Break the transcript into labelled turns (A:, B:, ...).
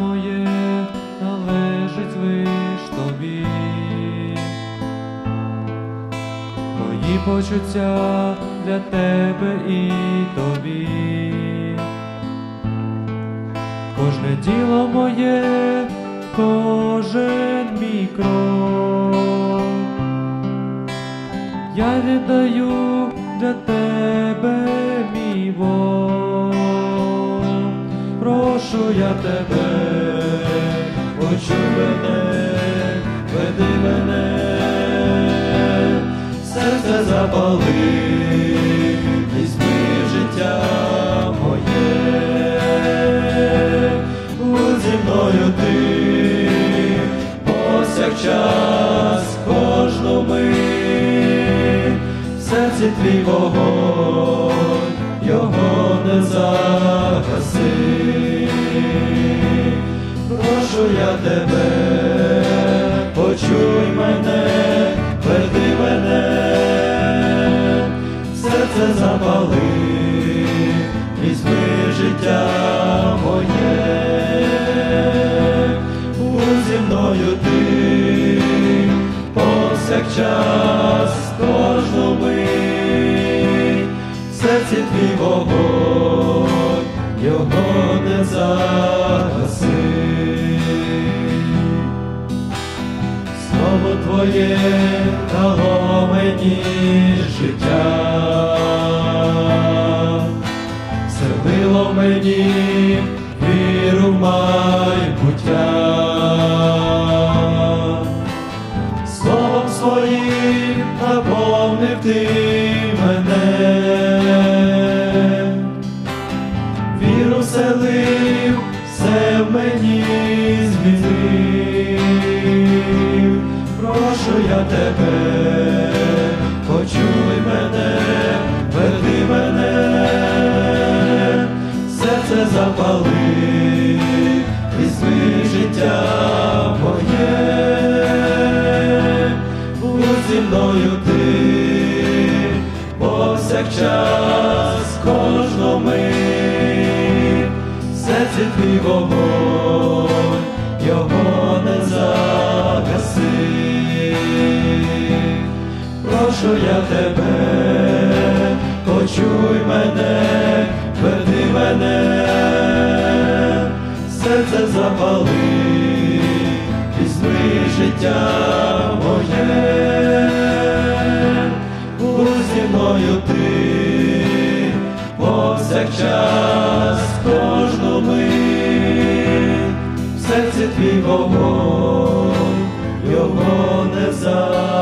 A: моє належить лиш тобі. Мої почуття для тебе і тобі. Кожне діло моє, кожен мій крок. Я віддаю для тебе мій Бог. Я тебе, почуй мене, веди мене, серце запали, візьми життя моє, будь зі мною ти, повсякчас кожну мить, в серці твій вогонь, його не загаси. Я тебе, почуй мене, веди мене, серце запали, візьми життя моє, будь зі мною ти, повсякчас кожну мить, серці твій вогонь, його не загаси. Твоє дало мені життя, сердило мені віру майбуття. Словом своїм наповнив ти тебе, почуй мене, веди мене, серце запали, візьми життя моє, будь зі мною ти, повсякчас кожну мить, в серці твій вогонь, я тебе, почуй мене, веди мене, серце запали, візьми життя моє, будь зі мною ти, повсякчас кожну мить, в серці твій вогонь, його не за.